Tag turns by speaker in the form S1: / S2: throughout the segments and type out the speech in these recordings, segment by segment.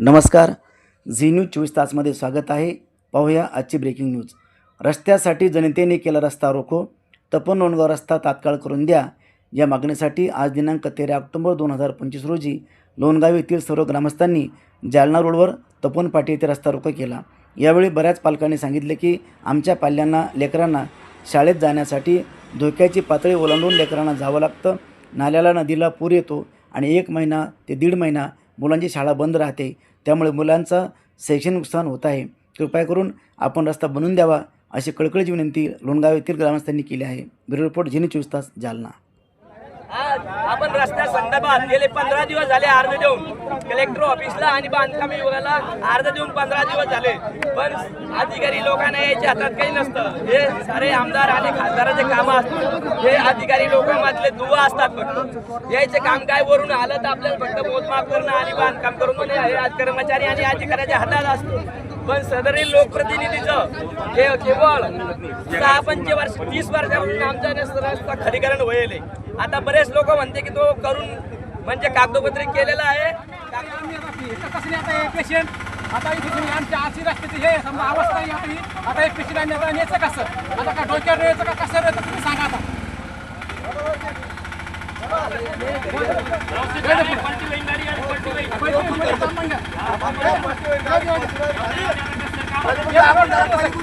S1: नमस्कार. Zee news चोवीस तासमध्ये स्वागत आहे. पाहूया आजची ब्रेकिंग न्यूज रस्त्यासाठी जनतेने केला रस्ता रोको. तपन लोणगाव रस्ता तात्काळ करून द्या. या मागणीसाठी आज दिनांक तेरा ऑक्टोबर दोन हजार पंचवीस रोजी लोणगाव येथील सर्व ग्रामस्थांनी जालना रोडवर तपन पाटी येथे रस्ता रोको केला. यावेळी बऱ्याच पालकांनी सांगितले की आमच्या पाल्यांना लेकरांना शाळेत जाण्यासाठी धोक्याची पातळी ओलांडून लेकरांना जावं लागतं. नाल्याला नदीला पूर येतो आणि एक महिना ते दीड महिना मुलांची शाळा बंद राहते. त्यामुळे मुलांचं शैक्षणिक नुकसान होत आहे. कृपया करून आपण रस्ता बनवून द्यावा अशी कळकळीची विनंती लोणगाव येथील ग्रामस्थांनी केली आहे. ब्युरो रिपोर्ट झिनी चोवीस तास जालना.
S2: आज आपण रस्त्या संदर्भात गेले पंधरा दिवस झाले अर्ज देऊन. कलेक्टर ऑफिसला आणि बांधकाम विभागाला अर्ज देऊन पंधरा दिवस झाले. पण अधिकारी लोकांना याच्या हातात काही नसतं. हे सारे आमदार आणि खासदाराचे काम असतात. हे अधिकारी लोकांमधले दुवा असतात फक्त. यायचे काम काय वरून आलं तर आपल्याला फक्त मोजमाप करणं आणि बांधकाम करून हे आज कर्मचारी आणि अधिकाऱ्याच्या हातात असतो. पण सदरी लोकप्रतिनिधीचं हे केवळ सहा पंच वर्ष तीस वर्षापासून आमचा रस्ता खरीकरण होईल आता बरेच लोक म्हणते की तो करून म्हणजे कागदोपत्री केलेला आहे.
S3: कसं नाही आता हे पेशंट आता इथे आमच्या आजची रस्त्याची हे समजा अवस्था आता एक आता पेशंट आता न्यायचं कसं? आता का डोक्यावर यायचं का? कसं यायचं तुम्ही सांगा आता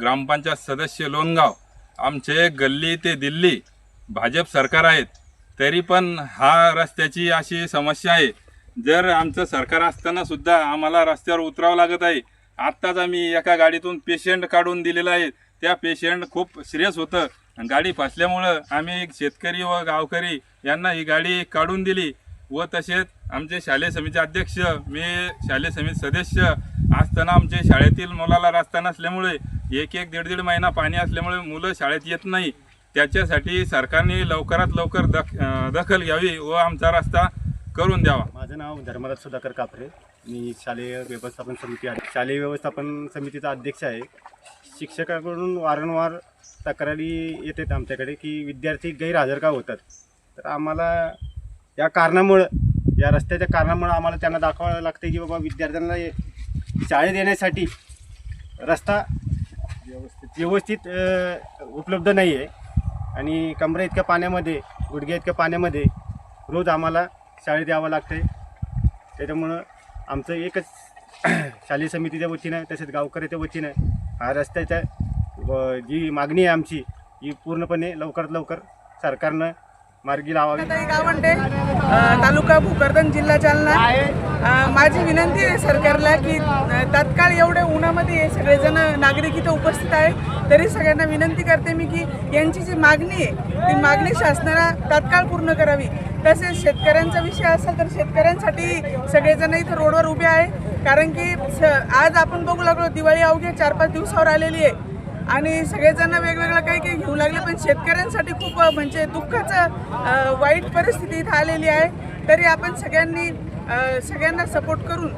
S4: ग्रामपंचायत सदस्य लोणगाव आमचे गल्ली ते दिल्ली भाजप सरकार आहेत. तरी पण हा रस्त्याची अशी समस्या आहे. जर आमचं सरकार असतानासुद्धा आम्हाला रस्त्यावर उतरावं लागत आहे. आत्ताच आम्ही एका गाडीतून पेशंट काढून दिलेला आहे. त्या पेशंट खूप सिरियस होतं. आणि गाडी फसल्यामुळं आम्ही शेतकरी व गावकरी यांना ही गाडी काढून दिली. व तसेच आमचे शालेय समिती अध्यक्ष मी शालेय समिती सदस्य असताना आमच्या शाळेतील मुलाला रस्ता नसल्यामुळे एक एक दीड दीड महिना पाणी असल्यामुळे मुलं शाळेत येत नाही. त्याच्यासाठी सरकारने लवकरात लवकर दख दखल घ्यावी व आमचा रस्ता करून द्यावा.
S5: माझं नाव धर्मदास सुधाकर कापरे. मी शालेय व्यवस्थापन समिती आहे. शालेय व्यवस्थापन समितीचा अध्यक्ष आहे. शिक्षकाकडून वारंवार तक्रारी येतात आमच्याकडे की विद्यार्थी गैरहजर का होतात. तर आम्हाला या कारणामुळं या रस्त्याच्या कारणामुळं आम्हाला त्यांना दाखवावं लागतं की बाबा विद्यार्थ्यांना ये- शाळेत येण्यासाठी रस्ता व्यवस्थित अ, उपलब्ध नाही आहे आणि कमरा इतक्या पाण्यामध्ये गुडघ्या इतक्या पाण्यामध्ये रोज आम्हाला शाळेत यावं लागतं आहे त्याच्यामुळं आमचं एकच शालेय समितीच्या वतीनं तसेच गावकऱ्याच्या वतीनं हा रस्त्याच्या व जी मागणी आहे आमची ही पूर्णपणे लवकरात लवकर सरकारनं मार्गी लावावी.
S6: गावंडे तालुका भोकरदन जिल्हा जालना. माझी विनंती आहे सरकारला की तात्काळ एवढ्या उन्हामध्ये हे सगळेजण नागरिक इथं उपस्थित आहे तरी सगळ्यांना विनंती करते मी की यांची जी मागणी आहे ती मागणी शासनाला तात्काळ पूर्ण करावी. तसेच शेतकऱ्यांचा विषय असेल तर शेतकऱ्यांसाठी सगळेजण इथं रोडवर उभे आहे. कारण की स- आज आपण बघू लागलो दिवाळी अवघ्या चार पाच दिवसावर आलेली आहे. आणि सगळेजण वेगवेगळं काही काही घेऊ लागले पण शेतकऱ्यांसाठी खूप म्हणजे दुःखाचं वाईट परिस्थिती इथं आलेली आहे. तरी आपण सगळ्यांनी सगळ्यांना सपोर्ट करून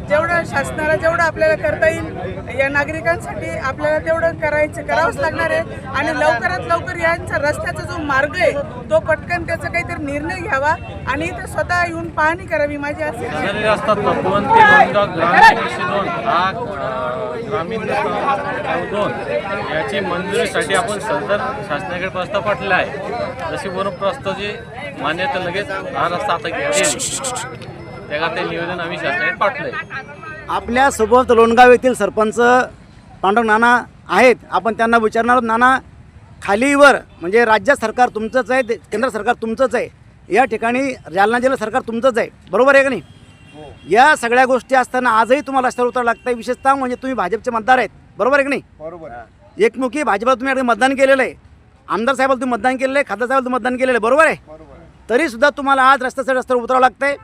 S6: जेवढं शासनाला जेवढं आपल्याला करता येईल या नागरिकांसाठी आपल्याला तेवढं करायचं करावंच लागणार आहे. आणि लवकरात लवकर यांचा रस्त्याचा जो मार्ग आहे तो पटकन त्याचा काहीतरी निर्णय घ्यावा आणि इथं स्वतः येऊन पाहणी करावी माझी असे
S7: शेजारी असतात ते दोन हा अं, ग्रामीण दोन याची मंजुरीसाठी आपण सदर शासनाकडे प्रस्ताव पाठवला आहे. जशी वरून प्रस्तावाची मान्यता लगेच हा रस्ता आता घेतली त्याला ते निवेदन आम्ही शासनाकडे पाठवलंय
S1: आपल्यासोबत लोणगाव येथील सरपंच पांडुरंग नाना आहेत. आपण त्यांना विचारणार आहोत नाना खालीवर म्हणजे राज्य सरकार तुमचंच आहे ते- केंद्र सरकार तुमचंच आहे. या ठिकाणी जालना जिल्हा सरकार तुमचंच आहे. बरोबर आहे का नाही? या सगळ्या गोष्टी असताना आजही तुम्हाला रस्त्यावर उतरावं लागतं विशेषतः म्हणजे तुम्ही भाजपचे मतदार आहेत. बरोबर आहे की नाही? बरोबर एकमुखी भाजपला तुम्ही आता मतदान केलेलं आहे. आमदार साहेबाला तुम्ही मतदान केलेलं आहे खासदार साहेबाला तुम्ही मतदान केलेलं आहे. बरोबर आहे? तरी सुद्धा तुम्हाला आज रस्त्याच्या रस्त्यावर उतरावं लागतंय.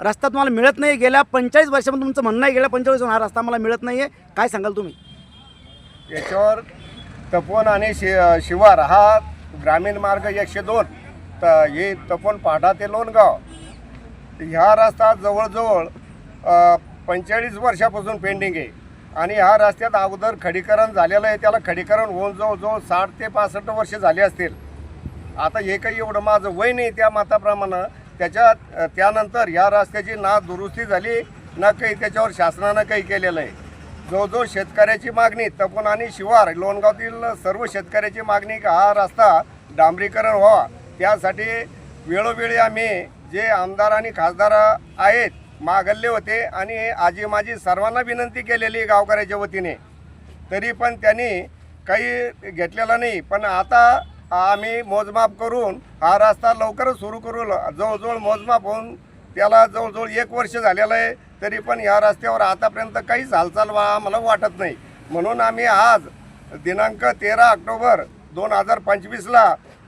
S1: रस्ता तुम्हाला मिळत नाही गेल्या पंचेचाळीस वर्षामध्ये तुमचं म्हणणं आहे गेल्या पंचेचाळीस हा रस्ता मला मिळत नाही आहे काय सांगाल तुम्ही?
S8: याच्यावर तपोवन आणि शि शिवार हा ग्रामीण मार्ग एकशे दोन. तर हे तपोन पाढा ते लोणगाव. ह्या रस्ता जवळजवळ पंचेचाळीस वर्षापासून पेंडिंग आहे. आणि ह्या रस्त्यात अगोदर खडीकरण झालेलं आहे. त्याला खडीकरण होऊन जवळजवळ साठ ते पासष्ट वर्ष झाले असतील. आता हे काही एवढं माझं वय नाही त्या मताप्रमाणे. त्याच्यात त्यानंतर या रस्त्याची ना दुरुस्ती झाली ना काही त्याच्यावर शासनानं काही केलेलं आहे. जवळजवळ शेतकऱ्याची मागणी तपन आणि शिवार लोणगावातील सर्व शेतकऱ्याची मागणी की हा रस्ता डांबरीकरण व्हावा त्यासाठी वेळोवेळी आम्ही जे आमदार आणि खासदार आहेत मागल्ले होते आणि आजी माझी सर्वांना विनंती केलेली आहे गावकऱ्याच्या वतीने. तरी पण त्यांनी काही घेतलेला नाही. पण आता आम्ही मोजमाप करून हा रस्ता लवकरच सुरू करू. जवळजवळ मोजमाप होऊन त्याला जवळजवळ एक वर्ष झालेलं आहे. तरी पण या रस्त्यावर आतापर्यंत काहीच हालचाल वा आम्हाला वाटत नाही. म्हणून आम्ही आज दिनांक तेरा ऑक्टोबर दोन हजार पंचवीसला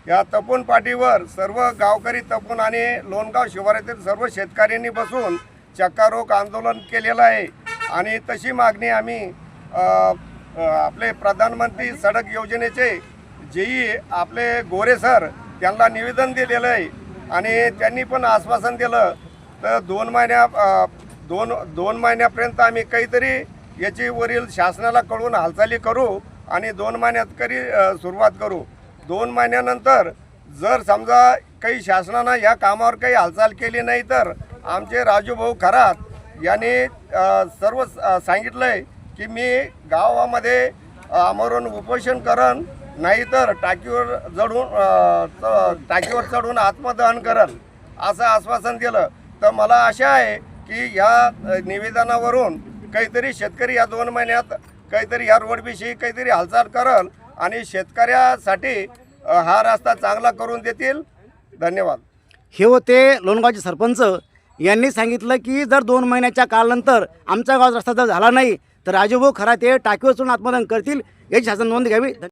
S8: या तपून पाठीवर सर्व गावकरी तपून आणि लोणगाव शिवारातील सर्व शेतकऱ्यांनी बसून चक्कारोग आंदोलन केलेलं आहे. आणि तशी मागणी आम्ही आपले प्रधानमंत्री सडक योजनेचे जेई आपले गोरे सर त्यांना निवेदन दिलेलं आहे आणि त्यांनी पण आश्वासन दिलं. तर दोन महिन्या दोन दोन महिन्यापर्यंत आम्ही काहीतरी याची वरील शासनाला कळून हालचाली करू आणि दोन महिन्यात करी सुरुवात करू. दोन महिन्यानंतर जर समजा काही शासनानं या कामावर काही हालचाल केली नाही तर आमचे राजूभाऊ खरात यांनी सर्व सांगितलं आहे की मी गावामध्ये आमरून उपोषण करण नाहीतर टाकीवर जडून टाकीवर चढून आत्मदहन करल असं आश्वासन दिलं. तर मला आशा आहे की या निवेदनावरून काहीतरी शेतकरी या दोन महिन्यात काहीतरी या रोडविषयी काहीतरी हालचाल करल आणि शेतकऱ्यासाठी हा रस्ता चांगला करून देतील. धन्यवाद.
S1: हे होते लोणगावचे सरपंच. यांनी सांगितलं की जर दोन महिन्याच्या काळानंतर आमचा गाव रस्ता जर झाला नाही तर राजूभाऊ खरा ते टाकीवर चढून आत्मदान करतील याची शासन नोंद घ्यावी.